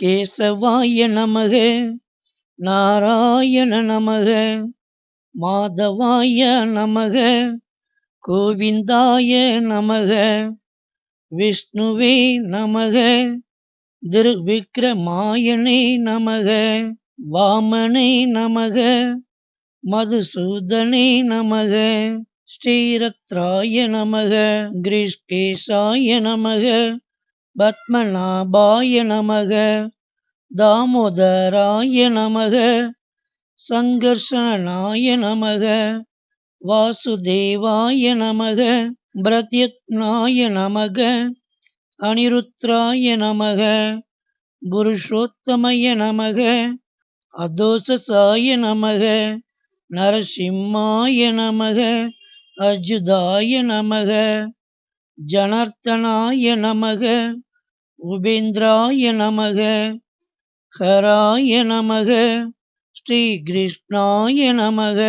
கேசவாய நமக நாராயண நமக மாதவாய நமக கோவிந்தாய நமக விஷ்ணுவே நமக திருவிக்ரமாயணே நமக வாமனே நமக மதுசூதனே நமக ஸ்ரீரத்ராய நமக கிரீஷ்கேசாய நமக பத்மநாபாய நமக தாமோதராய நமக சங்கர்ஷனாய நமக வாசுதேவாய நமக பிரத்யத்னாய நமக அனிருத்ராய நமக புருஷோத்தமய நமக அதோசசாய நமக நரசிம்மாய நமக அஜுதாய நமக ஜனார்த்தனாய நமக உபேந்திராய நமக ஹராய நமக ஸ்ரீகிருஷ்ணாய நமக.